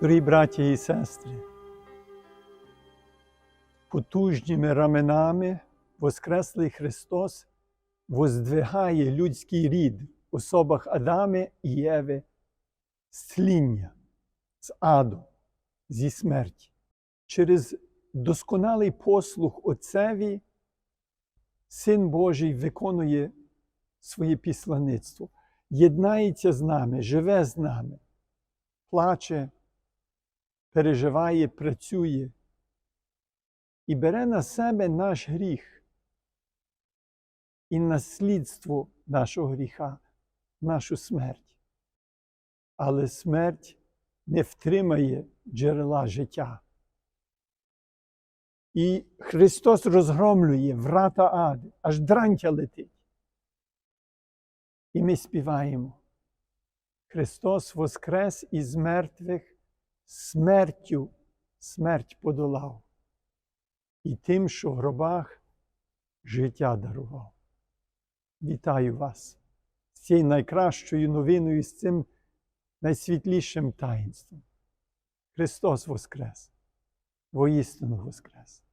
Дорогі браті і сестри, потужніми раменами Воскреслий Христос воздвигає людський рід в особах Адами і Єви з тління, з аду, зі смерті. Через досконалий послух Отцеві Син Божий виконує своє післаництво, єднається з нами, живе з нами, плаче, переживає, працює і бере на себе наш гріх і наслідство нашого гріха, нашу смерть. Але смерть не втримає джерела життя. І Христос розгромлює врата ади, аж дрантя летить. І ми співаємо. Христос воскрес із мертвих смертю смерть подолав, і тим, що в гробах життя дарував. Вітаю вас з цією найкращою новиною, з цим найсвітлішим таїнством. Христос Воскрес, воістину Воскрес.